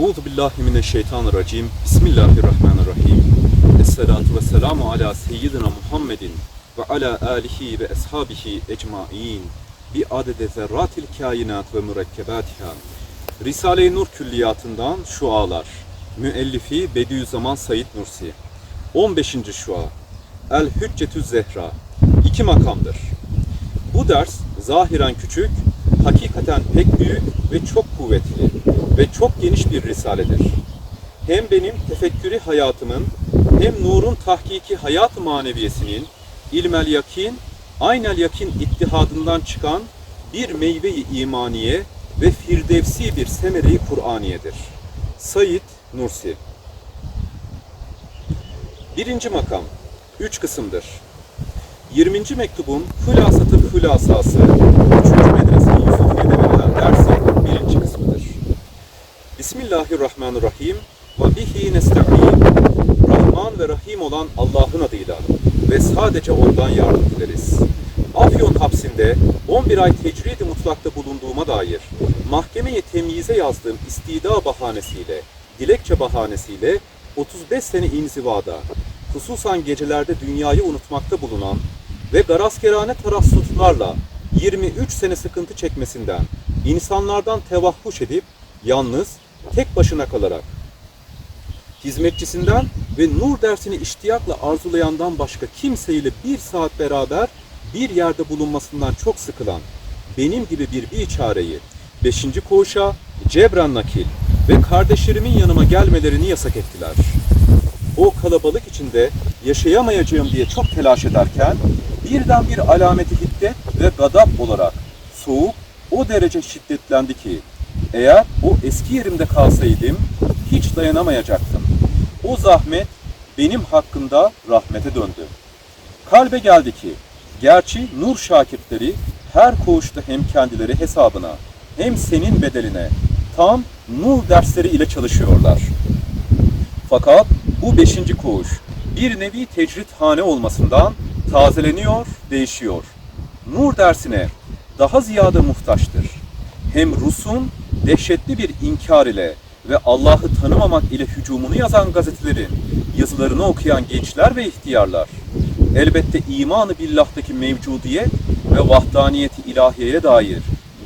Euzu billahi mineşşeytanirracim. Bismillahirrahmanirrahim. Esselatu vesselamu ala seyyidina Muhammedin ve ala alihi ve ashabihi ecmaîn. Bi adede zerratil kainat ve mürekkebatiha. Risale-i Nur külliyatından şualar. Müellifi Bediüzzaman Said Nursi. 15. şua. El Hüccetü Zehra. İki makamdır. Bu ders zahiren küçük, hakikaten pek büyük ve çok kuvvetli ve çok geniş bir risaledir. Hem benim tefekkürü hayatımın hem nurun tahkiki hayat maneviyesinin ilmel yakin, aynel yakin ittihadından çıkan bir meyve-i imaniye ve firdevsi bir semere-i Kur'aniyedir. Said Nursi Birinci makam, üç kısımdır. 20. mektubun hülasatı hülasası, 3. medrese Bismillahirrahmanirrahim ve bihi nesta'in. Rahman ve Rahim olan Allah'ın adıyla ve sadece ondan yardım dileriz. Afyon hapsinde 11 ay tecridi mutlakta bulunduğuma dair mahkemeye temyize yazdığım istida bahanesiyle, dilekçe bahanesiyle 35 sene inzivada, hususan gecelerde dünyayı unutmakta bulunan ve garazkerane tarassutlarla 23 sene sıkıntı çekmesinden, insanlardan tevahhuş edip yalnız tek başına kalarak hizmetçisinden ve nur dersini iştiyakla arzulayandan başka kimseyle bir saat beraber bir yerde bulunmasından çok sıkılan benim gibi bir biçareyi beşinci koğuşa cebren nakil ve kardeşlerimin yanıma gelmelerini yasak ettiler. O kalabalık içinde yaşayamayacağım diye çok telaş ederken birden bir alameti hiddet ve gadap olarak soğuk o derece şiddetlendi ki eğer o eski yerimde kalsaydım hiç dayanamayacaktım. O zahmet benim hakkında rahmete döndü. Kalbe geldi ki gerçi nur şakirtleri her koğuşta hem kendileri hesabına hem senin bedeline tam nur dersleri ile çalışıyorlar. Fakat bu beşinci koğuş bir nevi tecrit hane olmasından tazeleniyor, değişiyor. Nur dersine daha ziyade muhtaçtır. Hem Rus'un dehşetli bir inkar ile ve Allah'ı tanımamak ile hücumunu yazan gazetelerin yazılarını okuyan gençler ve ihtiyarlar, elbette imanı billahtaki mevcudiyet ve vahdaniyeti ilahiyeye dair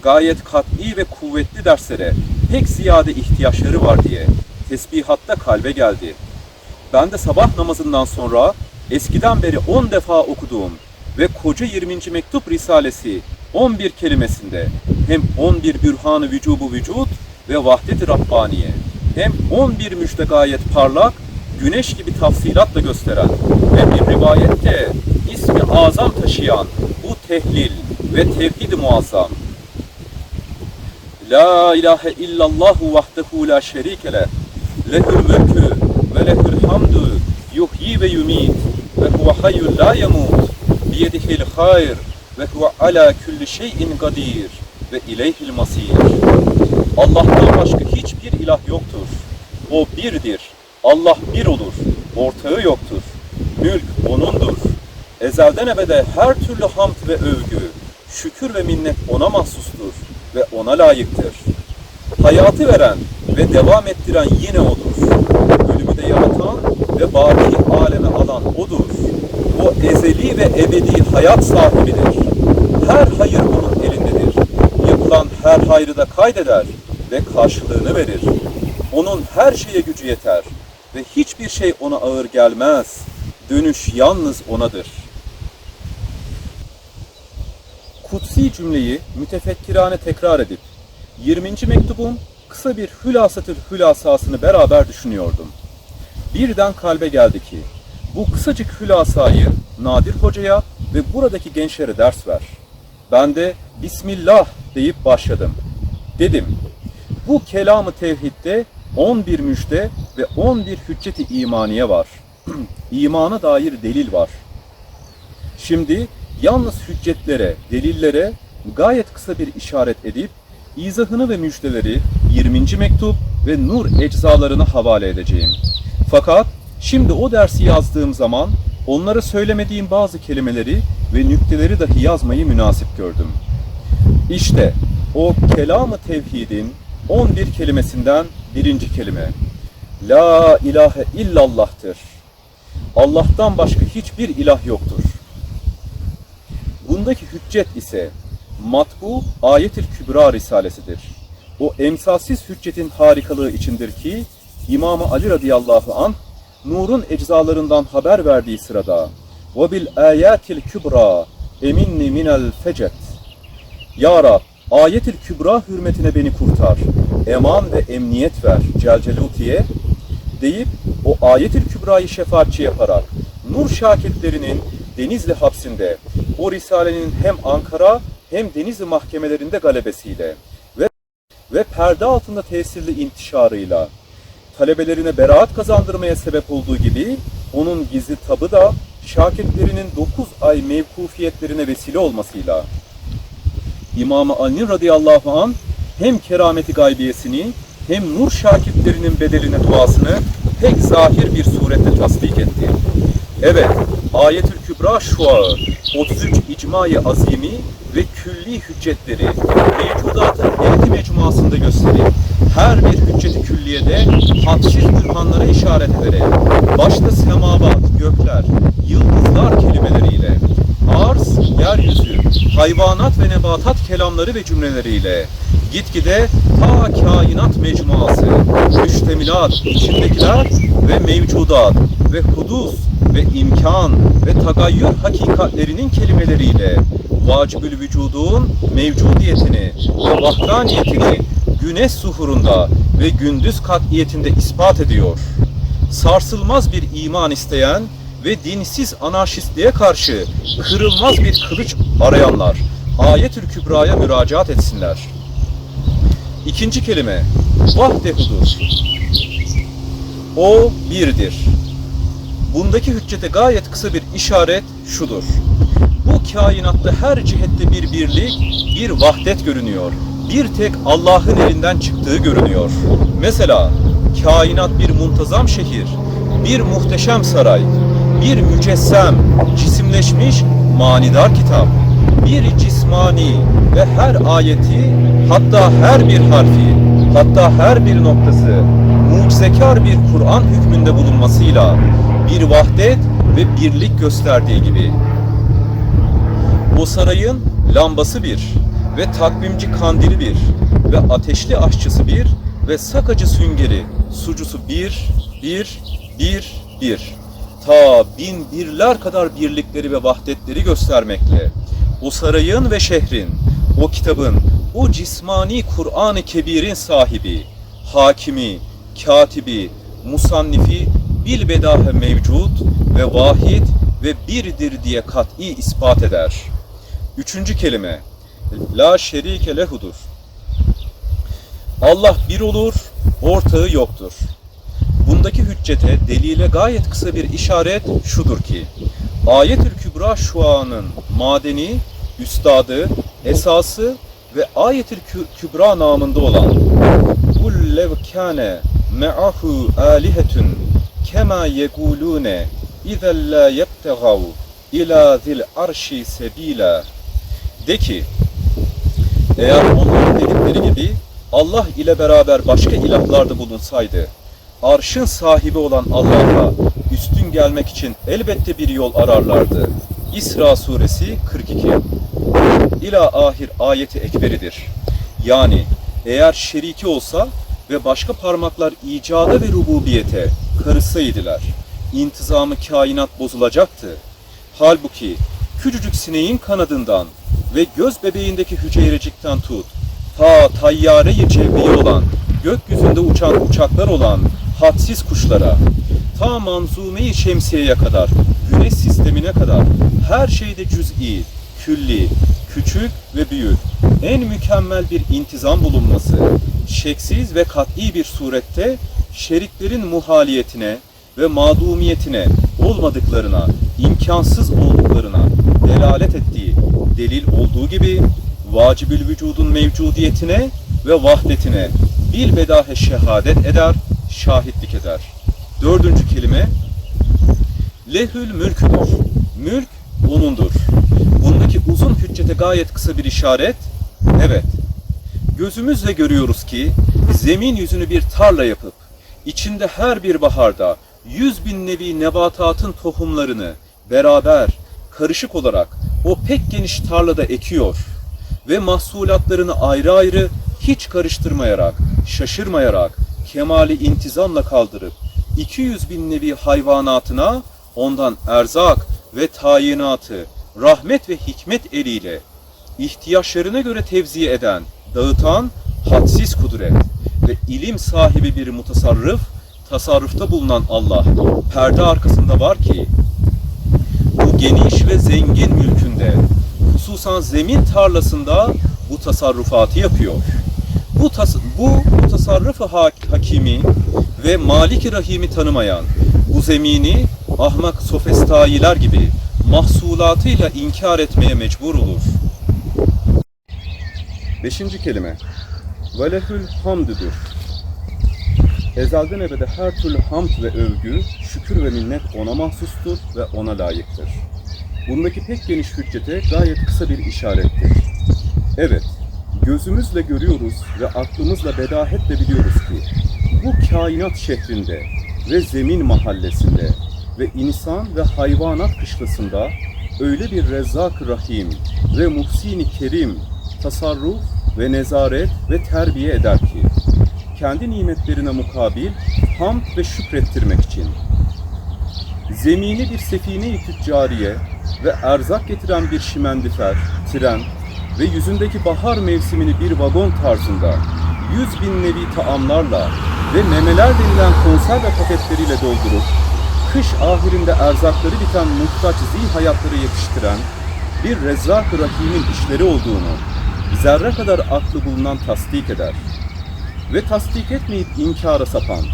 gayet kat'i ve kuvvetli derslere pek ziyade ihtiyaçları var diye tesbihatta kalbe geldi. Ben de sabah namazından sonra eskiden beri 10 defa okuduğum ve koca 20. mektup risalesi 11 kelimesinde hem 11 bürhanı vücubu vücut ve vahdet-i Rabbaniye hem 11 müjde gayet parlak güneş gibi tafsilatla gösteren hem bir rivayette ismi azam taşıyan bu tehlil ve tevhid-i muazzam. La ilahe illallahu vahdehu la şerike leh lehül mülkü ve lehül hamdu yuhyi ve yumit ve huve hayyul la yemut biyedihil hayr ve huve ala kulli şeyin kadir ve ileyhil masir. Allah'tan başka hiçbir ilah yoktur. O birdir. Allah bir olur. Ortağı yoktur. Mülk O'nundur. Ezelden ebede her türlü hamd ve övgü, şükür ve minnet O'na mahsustur ve O'na layıktır. Hayatı veren ve devam ettiren yine O'dur. Ölümü de yaratan ve baki aleme alan O'dur. O ezeli ve ebedi hayat sahibidir. Her hayır O'nun elindedir. Yapılan her hayrı da kaydeder ve karşılığını verir. Onun her şeye gücü yeter ve hiçbir şey ona ağır gelmez. Dönüş yalnız O'nadır. Kutsi cümleyi mütefekkirane tekrar edip 20. mektubun kısa bir hülasatül hülasasını beraber düşünüyordum. Birden kalbe geldi ki bu kısacık hülasayı Nadir Hoca'ya ve buradaki gençlere ders ver. Ben de Bismillah deyip başladım. Dedim, bu kelamı tevhidde 11 müjde ve 11 hücceti imaniye var. İmana dair delil var. Şimdi yalnız hüccetlere, delillere gayet kısa bir işaret edip izahını ve müjdeleri 20. mektup ve nur eczalarına havale edeceğim. Fakat şimdi o dersi yazdığım zaman onlara söylemediğim bazı kelimeleri ve nükteleri dahi yazmayı münasip gördüm. İşte o kelamı tevhidin 11 kelimesinden birinci kelime. La ilahe illallah'tır. Allah'tan başka hiçbir ilah yoktur. Bundaki hüccet ise matbu Ayetül Kübra Risalesidir. O emsalsiz hüccetin harikalığı içindir ki İmam Ali radıyallahu an nurun eczalarından haber verdiği sırada ve bil ayatil kübra eminni minel fecet. Ya Rab ayetil kübra hürmetine beni kurtar eman ve emniyet ver Celcelutiye deyip o ayetil kübrayı şefaatçi yaparak Nur şakirtlerinin Denizli hapsinde o risalenin hem Ankara hem Denizli mahkemelerinde galebesiyle ve ve perde altında tesirli intişarıyla talebelerine beraat kazandırmaya sebep olduğu gibi onun gizli tabı da şakirtlerinin 9 ay mevkufiyetlerine vesile olmasıyla İmam-ı Ali radıyallahu an hem kerameti gaybiyesini hem nur şakirtlerinin bedeline duasını pek zahir bir surette tasdik etti. Evet, Ayetül Kübra şuağı, 33 icmayı azimi ve külli hüccetleri mevcudatın ehli mecmuasında gösterip her bir hücceti külliyede hadsiz bürhanlara işaret ederek başta semavat, gökler, yıldızlar kelimeleriyle arz, yeryüzü, hayvanat ve nebatat kelamları ve cümleleriyle gitgide ta kainat mecmuası, müştemilat, içindekiler ve mevcudat ve hudus ve imkan ve tagayyür hakikatlerinin kelimeleriyle vacibül vücudun mevcudiyetini ve vahdaniyetini güneş suhurunda ve gündüz katiyetinde ispat ediyor. Sarsılmaz bir iman isteyen ve dinsiz anarşistliğe karşı kırılmaz bir kılıç arayanlar Ayetül Kübra'ya müracaat etsinler. İkinci kelime vahdehudur. O birdir. Bundaki hüccete gayet kısa bir işaret şudur. Bu kainatta her cihette bir birlik, bir vahdet görünüyor. Bir tek Allah'ın elinden çıktığı görünüyor. Mesela kainat bir muntazam şehir, bir muhteşem saray, bir mücessem, cisimleşmiş manidar kitap, bir cismani ve her ayeti, hatta her bir harfi, hatta her bir noktası mucizekar bir Kur'an hükmünde bulunmasıyla bir vahdet ve birlik gösterdiği gibi. O sarayın lambası bir ve takvimci kandili bir ve ateşli aşçısı bir ve sakacı süngeri sucusu bir, bir, bir, bir. Ta bin birler kadar birlikleri ve vahdetleri göstermekle o sarayın ve şehrin, o kitabın, o cismani Kur'an-ı Kebir'in sahibi, hakimi, katibi, musannifi bilbedahe mevcut ve vahid ve birdir diye kat'i ispat eder. Üçüncü kelime, la şerike lehudur. Allah bir olur, ortağı yoktur. Bundaki hüccete delile gayet kısa bir işaret şudur ki, Ayetül Kübra şuanın madeni, üstadı, esası ve Ayetül Kü- Kübra namında olan Kul lev kâne me'ahu âlihetun kema yegulûne izen la yebtegav ila zil arşi sebila de ki eğer onların dedikleri gibi Allah ile beraber başka ilahlarda bulunsaydı arşın sahibi olan Allah'a üstün gelmek için elbette bir yol ararlardı. İsra suresi 42 İla ahir ayeti ekberidir. Yani eğer şeriki olsa ve başka parmaklar icada ve rububiyete karışsaydılar, intizamı kainat bozulacaktı. Halbuki küçücük sineğin kanadından ve göz bebeğindeki hücrecikten tut, ta tayyare-i olan, gökyüzünde uçan uçaklar olan hadsiz kuşlara, ta manzume-i şemsiyeye kadar, güneş sistemine kadar her şeyde cüz'i, külli, küçük ve büyük, en mükemmel bir intizam bulunması, şeksiz ve kat'i bir surette şeriklerin muhaliyetine ve mağdumiyetine olmadıklarına, imkansız olduklarına delalet ettiği delil olduğu gibi vacibül vücudun mevcudiyetine ve vahdetine bilbedahe şehadet eder, şahitlik eder. Dördüncü kelime lehül mülküdür. Mülk O'nundur. Bundaki uzun hüccete gayet kısa bir işaret. Evet. Gözümüzle görüyoruz ki zemin yüzünü bir tarla yapıp, içinde her bir baharda yüz bin nevi nebatatın tohumlarını beraber, karışık olarak o pek geniş tarlada ekiyor ve mahsulatlarını ayrı ayrı hiç karıştırmayarak, şaşırmayarak, kemali intizamla kaldırıp 200 bin nevi hayvanatına ondan erzak ve tayinatı rahmet ve hikmet eliyle ihtiyaçlarına göre tevzi eden, dağıtan hadsiz kudret ve ilim sahibi bir mutasarrıf, tasarrufta bulunan Allah perde arkasında var ki geniş ve zengin mülkünde hususan zemin tarlasında bu tasarrufatı yapıyor. Bu, tas bu tasarrufu hak- hakimi ve Malik-i Rahim'i tanımayan bu zemini ahmak sofestayiler gibi mahsulatıyla inkar etmeye mecbur olur. Beşinci kelime. Velehül hamdüdür. Ezelden ebede her türlü hamd ve övgü, şükür ve minnet ona mahsustur ve ona layıktır. Bundaki pek geniş hüccete gayet kısa bir işarettir. Evet, gözümüzle görüyoruz ve aklımızla bedahetle biliyoruz ki bu kainat şehrinde ve zemin mahallesinde ve insan ve hayvanat kışlasında öyle bir rezzak rahim ve muhsin kerim tasarruf ve nezaret ve terbiye eder ki kendi nimetlerine mukabil hamd ve şükrettirmek için zemini bir sefine-i tüccariye ve erzak getiren bir şimendifer, tren ve yüzündeki bahar mevsimini bir vagon tarzında yüz bin nevi taamlarla ve memeler denilen konserve paketleriyle doldurup kış ahirinde erzakları biten muhtaç zih hayatları yetiştiren bir rezzak-ı rahimin işleri olduğunu zerre kadar aklı bulunan tasdik eder. Ve tasdik etmeyip inkara sapan,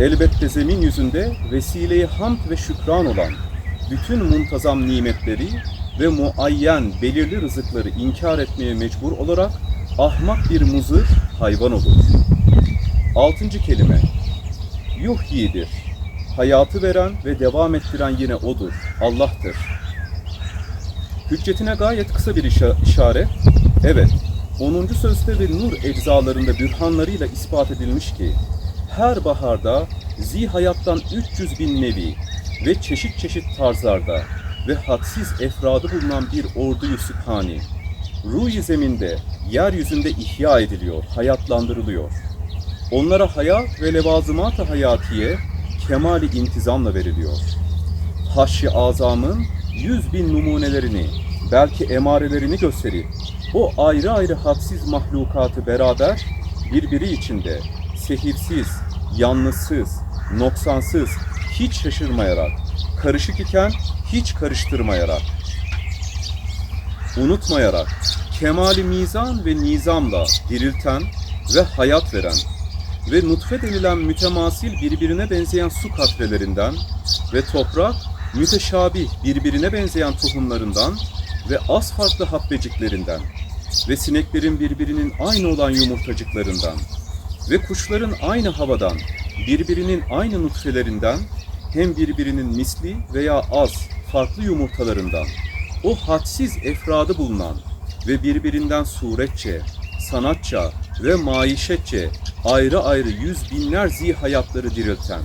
elbette zemin yüzünde vesileyi hamd ve şükran olan bütün muntazam nimetleri ve muayyen belirli rızıkları inkar etmeye mecbur olarak ahmak bir muzır hayvan olur. Altıncı kelime Yuhyidir. Hayatı veren ve devam ettiren yine O'dur. Allah'tır. Hüccetine gayet kısa bir işa- işaret. Evet, 10. sözde ve nur eczalarında bürhanlarıyla ispat edilmiş ki her baharda zi hayattan 300 bin nevi ve çeşit çeşit tarzlarda ve hadsiz efradı bulunan bir orduyu sübhani ruh zeminde, yeryüzünde ihya ediliyor, hayatlandırılıyor. Onlara hayat ve levazımat-ı hayatiye kemali intizamla veriliyor. Haşr-ı azamın yüz bin numunelerini, belki emarelerini gösterip, o ayrı ayrı hadsiz mahlukatı beraber birbiri içinde sehirsiz, yalnızsız, noksansız, hiç şaşırmayarak, karışık iken hiç karıştırmayarak, unutmayarak, kemali mizan ve nizamla dirilten ve hayat veren ve nutfe denilen mütemasil birbirine benzeyen su katrelerinden ve toprak müteşabih birbirine benzeyen tohumlarından ve az farklı habbeciklerinden ve sineklerin birbirinin aynı olan yumurtacıklarından ve kuşların aynı havadan birbirinin aynı nutfelerinden hem birbirinin misli veya az farklı yumurtalarından o hadsiz efradı bulunan ve birbirinden suretçe, sanatça ve maişetçe ayrı ayrı yüz binler zi hayatları dirilten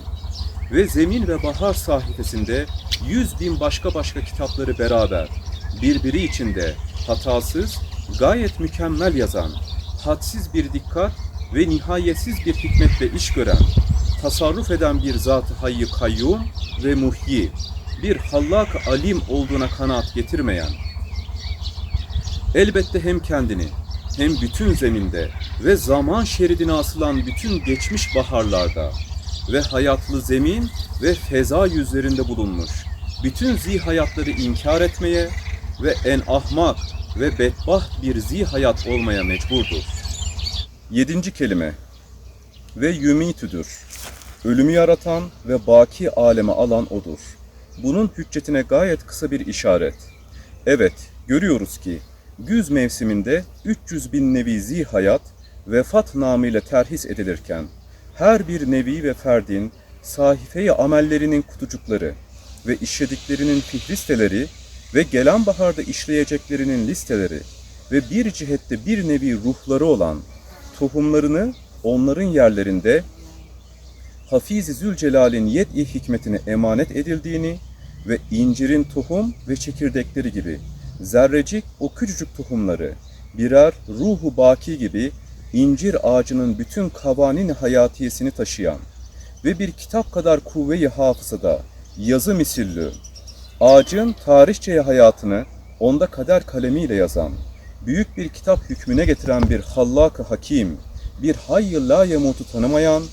ve zemin ve bahar sahifesinde yüz bin başka başka kitapları beraber birbiri içinde hatasız, gayet mükemmel yazan, hadsiz bir dikkat ve nihayetsiz bir hikmetle iş gören, tasarruf eden bir zat-ı hayy kayyum ve muhyi, bir hallak alim olduğuna kanaat getirmeyen, elbette hem kendini hem bütün zeminde ve zaman şeridine asılan bütün geçmiş baharlarda ve hayatlı zemin ve feza yüzlerinde bulunmuş bütün zi hayatları inkar etmeye ve en ahmak ve bedbaht bir zi hayat olmaya mecburdur. Yedinci kelime ve yümitüdür. Ölümü yaratan ve baki aleme alan odur. Bunun hüccetine gayet kısa bir işaret. Evet, görüyoruz ki güz mevsiminde 300 bin nevi zi hayat vefat namıyla terhis edilirken her bir nevi ve ferdin sahifeyi amellerinin kutucukları ve işlediklerinin fihristeleri ve gelen baharda işleyeceklerinin listeleri ve bir cihette bir nevi ruhları olan tohumlarını onların yerlerinde Hafiz-i Zülcelal'in yed-i hikmetine emanet edildiğini ve incirin tohum ve çekirdekleri gibi zerrecik o küçücük tohumları birer ruhu baki gibi incir ağacının bütün kavanin hayatiyesini taşıyan ve bir kitap kadar kuvve-i hafızada yazı misillü ağacın tarihçeye hayatını onda kader kalemiyle yazan, büyük bir kitap hükmüne getiren bir hallak-ı hakim, bir hayy la yemutu tanımayan,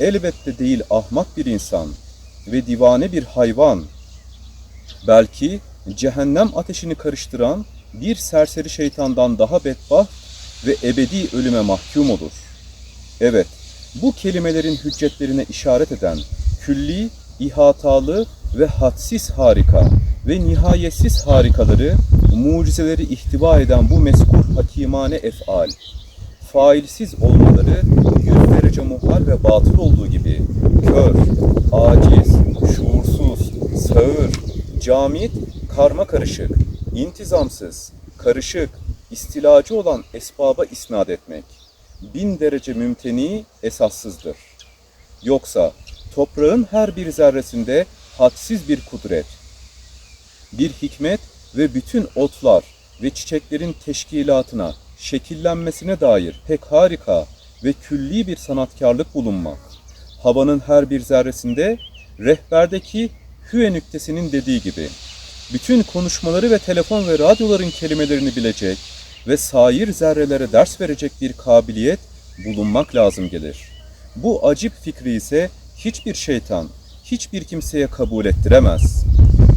elbette değil ahmak bir insan ve divane bir hayvan, belki cehennem ateşini karıştıran bir serseri şeytandan daha bedbaht ve ebedi ölüme mahkum olur. Evet, bu kelimelerin hüccetlerine işaret eden külli, ihatalı ve hadsiz harika ve nihayetsiz harikaları, mucizeleri ihtiva eden bu meskur hakimane efal, failsiz olmaları yüz derece muhal ve batıl olduğu gibi kör, aciz, şuursuz, sağır, camit, karma karışık, intizamsız, karışık, istilacı olan esbaba isnat etmek bin derece mümteni esassızdır. Yoksa toprağın her bir zerresinde hadsiz bir kudret, bir hikmet ve bütün otlar ve çiçeklerin teşkilatına, şekillenmesine dair pek harika ve külli bir sanatkarlık bulunmak. Havanın her bir zerresinde rehberdeki hüve nüktesinin dediği gibi bütün konuşmaları ve telefon ve radyoların kelimelerini bilecek ve sair zerrelere ders verecek bir kabiliyet bulunmak lazım gelir. Bu acip fikri ise hiçbir şeytan, hiçbir kimseye kabul ettiremez.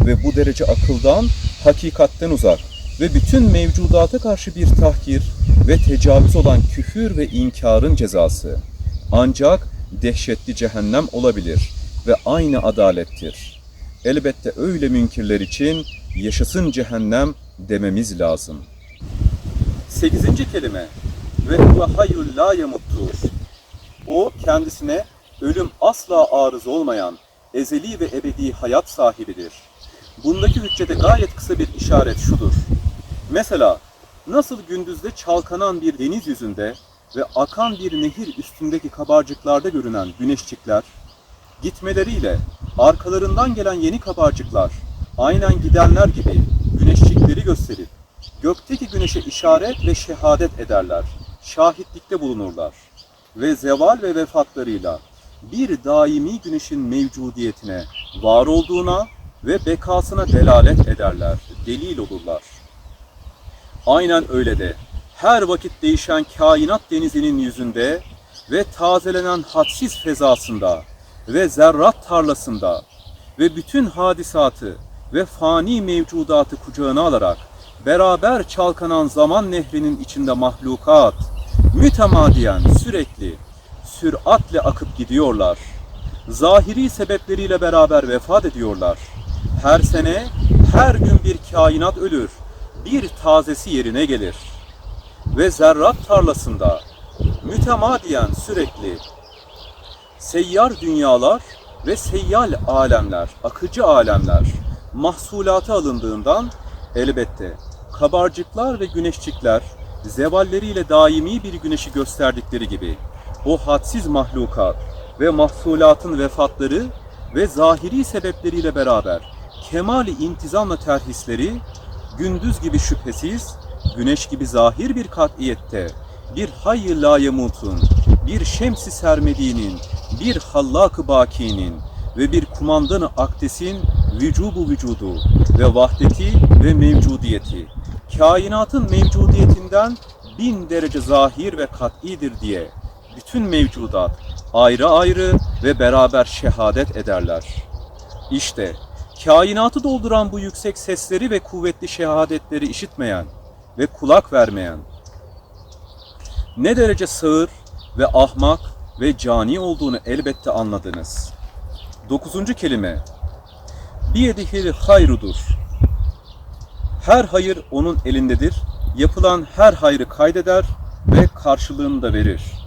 Ve bu derece akıldan, hakikatten uzak ve bütün mevcudata karşı bir tahkir ve tecavüz olan küfür ve inkarın cezası. Ancak dehşetli cehennem olabilir ve aynı adalettir. Elbette öyle münkirler için yaşasın cehennem dememiz lazım. Sekizinci kelime ve huve hayyul la. O kendisine ölüm asla arız olmayan ezeli ve ebedi hayat sahibidir. Bundaki hüccete gayet kısa bir işaret şudur. Mesela nasıl gündüzde çalkanan bir deniz yüzünde ve akan bir nehir üstündeki kabarcıklarda görünen güneşçikler, gitmeleriyle arkalarından gelen yeni kabarcıklar aynen gidenler gibi güneşçikleri gösterip gökteki güneşe işaret ve şehadet ederler, şahitlikte bulunurlar ve zeval ve vefatlarıyla bir daimi güneşin mevcudiyetine, var olduğuna ve bekasına delalet ederler, delil olurlar. Aynen öyle de her vakit değişen kainat denizinin yüzünde ve tazelenen hadsiz fezasında ve zerrat tarlasında ve bütün hadisatı ve fani mevcudatı kucağına alarak beraber çalkanan zaman nehrinin içinde mahlukat mütemadiyen sürekli süratle akıp gidiyorlar. Zahiri sebepleriyle beraber vefat ediyorlar. Her sene, her gün bir kainat ölür, bir tazesi yerine gelir. Ve zerrat tarlasında mütemadiyen sürekli seyyar dünyalar ve seyyal alemler, akıcı alemler mahsulatı alındığından elbette kabarcıklar ve güneşçikler zevalleriyle daimi bir güneşi gösterdikleri gibi o hadsiz mahlukat ve mahsulatın vefatları ve zahiri sebepleriyle beraber kemali intizamla terhisleri gündüz gibi şüphesiz, güneş gibi zahir bir katiyette, bir hayy la yemutun, bir şemsi sermediğinin, bir hallak-ı bakinin ve bir kumandanı akdesin vücubu vücudu ve vahdeti ve mevcudiyeti, kainatın mevcudiyetinden bin derece zahir ve kat'idir diye bütün mevcudat ayrı ayrı ve beraber şehadet ederler. İşte kainatı dolduran bu yüksek sesleri ve kuvvetli şehadetleri işitmeyen ve kulak vermeyen ne derece sağır ve ahmak ve cani olduğunu elbette anladınız. Dokuzuncu kelime Biyedihil hayrudur. Her hayır onun elindedir. Yapılan her hayrı kaydeder ve karşılığını da verir.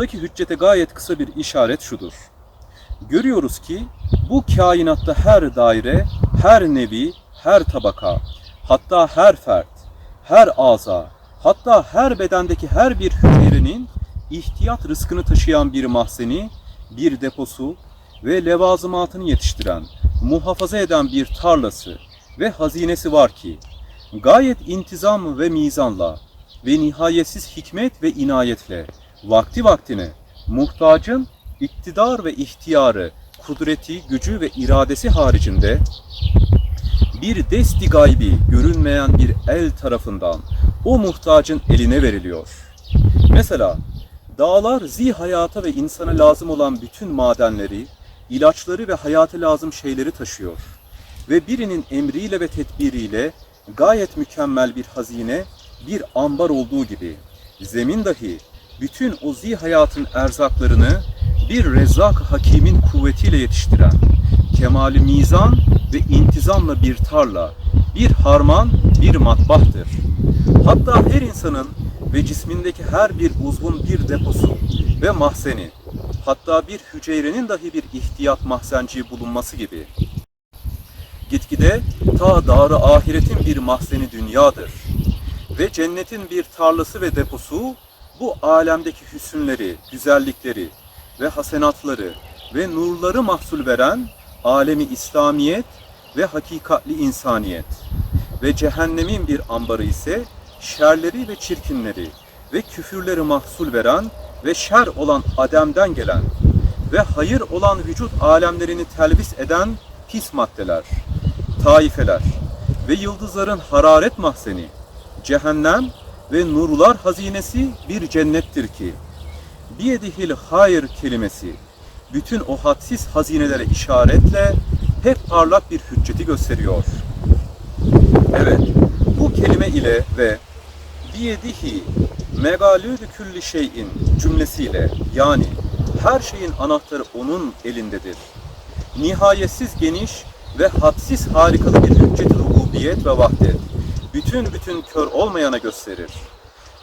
Bundaki hüccete gayet kısa bir işaret şudur. Görüyoruz ki bu kainatta her daire, her nevi, her tabaka, hatta her fert, her aza, Hatta her bedendeki her bir hücrenin ihtiyat rızkını taşıyan bir mahzeni, bir deposu ve levazımatını yetiştiren, muhafaza eden bir tarlası ve hazinesi var ki, gayet intizam ve mizanla ve nihayetsiz hikmet ve inayetle vakti vaktine muhtacın iktidar ve ihtiyarı, kudreti, gücü ve iradesi haricinde bir desti gaybi görünmeyen bir el tarafından o muhtacın eline veriliyor. Mesela dağlar zi hayata ve insana lazım olan bütün madenleri, ilaçları ve hayata lazım şeyleri taşıyor. Ve birinin emriyle ve tedbiriyle gayet mükemmel bir hazine, bir ambar olduğu gibi zemin dahi bütün o zi hayatın erzaklarını bir rezzak hakimin kuvvetiyle yetiştiren, kemali mizan ve intizamla bir tarla, bir harman, bir matbahtır. Hatta her insanın ve cismindeki her bir uzvun bir deposu ve mahzeni, hatta bir hücrenin dahi bir ihtiyat mahzenciği bulunması gibi. Gitgide ta darı ahiretin bir mahzeni dünyadır. Ve cennetin bir tarlası ve deposu bu alemdeki hüsünleri, güzellikleri ve hasenatları ve nurları mahsul veren alemi İslamiyet ve hakikatli insaniyet. Ve cehennemin bir ambarı ise şerleri ve çirkinleri ve küfürleri mahsul veren ve şer olan Adem'den gelen ve hayır olan vücut alemlerini telbis eden pis maddeler, taifeler ve yıldızların hararet mahzeni, cehennem ve nurlar hazinesi bir cennettir ki, biyedihil hayır kelimesi, bütün o hadsiz hazinelere işaretle hep parlak bir hücceti gösteriyor. Evet, bu kelime ile ve biyedihi megalüdü külli şeyin cümlesiyle yani her şeyin anahtarı onun elindedir. Nihayetsiz geniş ve hadsiz harikalı bir hüccet rububiyet ve vahdet bütün bütün kör olmayana gösterir.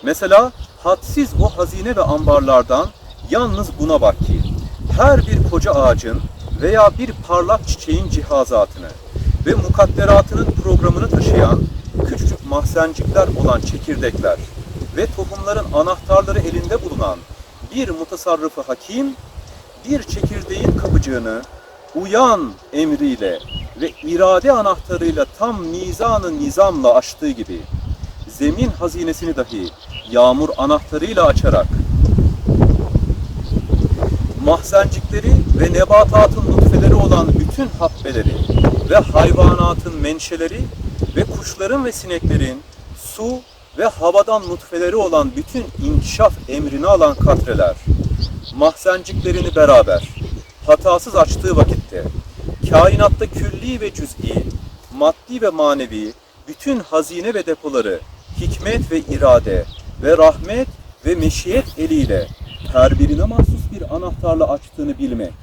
Mesela hadsiz o hazine ve ambarlardan yalnız buna bak ki her bir koca ağacın veya bir parlak çiçeğin cihazatını ve mukadderatının programını taşıyan küçücük mahzencikler olan çekirdekler ve tohumların anahtarları elinde bulunan bir mutasarrıfı hakim, bir çekirdeğin kapıcığını uyan emriyle ve irade anahtarıyla tam mizanı nizamla açtığı gibi zemin hazinesini dahi yağmur anahtarıyla açarak mahzencikleri ve nebatatın nutfeleri olan bütün habbeleri ve hayvanatın menşeleri ve kuşların ve sineklerin su ve havadan nutfeleri olan bütün inkişaf emrini alan katreler, mahzenciklerini beraber hatasız açtığı vakitte kainatta külli ve cüz'i, maddi ve manevi bütün hazine ve depoları hikmet ve irade ve rahmet ve meşiyet eliyle her birine mahsus bir anahtarla açtığını bilmek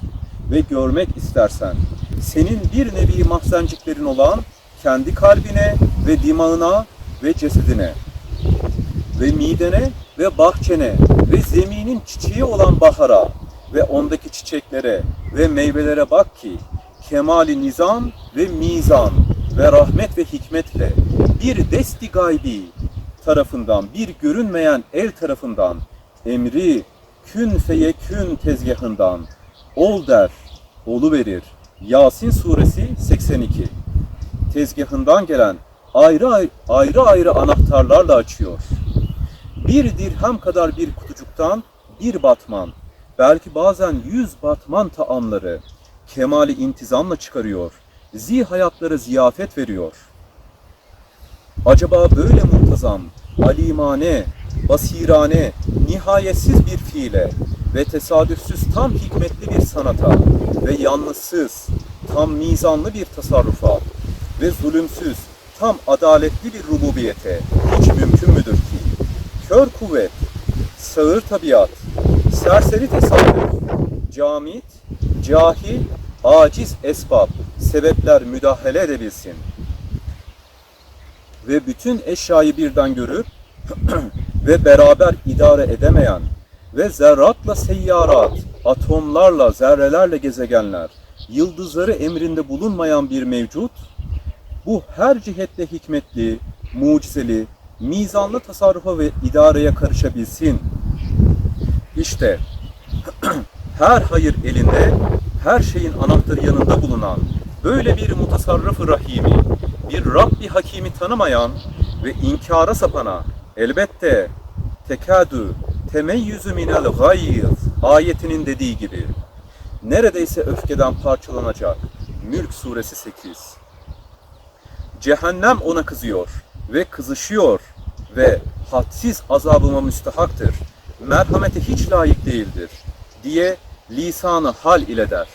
ve görmek istersen, senin bir nevi mahzenciklerin olan kendi kalbine ve dimağına ve cesedine ve midene ve bahçene ve zeminin çiçeği olan bahara ve ondaki çiçeklere ve meyvelere bak ki kemali nizam ve mizan ve rahmet ve hikmetle bir desti gaybi tarafından bir görünmeyen el tarafından emri kün feyekün tezgahından ol der, olu verir. Yasin suresi 82. Tezgahından gelen ayrı ayrı, ayrı ayrı anahtarlarla açıyor. Bir dirhem kadar bir kutucuktan bir batman, belki bazen yüz batman taamları kemali intizamla çıkarıyor. Zi hayatlara ziyafet veriyor. Acaba böyle muntazam, alimane, basirane, nihayetsiz bir fiile ve tesadüfsüz tam hikmetli bir sanata ve yalnızsız, tam mizanlı bir tasarrufa ve zulümsüz, tam adaletli bir rububiyete hiç mümkün müdür ki? Kör kuvvet, sağır tabiat, serseri tesadüf, camit, cahil, aciz esbab, sebepler müdahale edebilsin. Ve bütün eşyayı birden görüp ve beraber idare edemeyen ve zerratla seyyarat, atomlarla, zerrelerle gezegenler, yıldızları emrinde bulunmayan bir mevcut, bu her cihetle hikmetli, mucizeli mizanlı tasarrufa ve idareye karışabilsin. İşte her hayır elinde, her şeyin anahtarı yanında bulunan böyle bir mutasarrıf rahimi, bir Rabbi hakimi tanımayan ve inkara sapana elbette tekadü temeyyüzü minel gayz ayetinin dediği gibi neredeyse öfkeden parçalanacak. Mülk suresi 8 Cehennem ona kızıyor ve kızışıyor ve hadsiz azabıma müstehaktır. Merhamete hiç layık değildir diye lisanı hal ile der.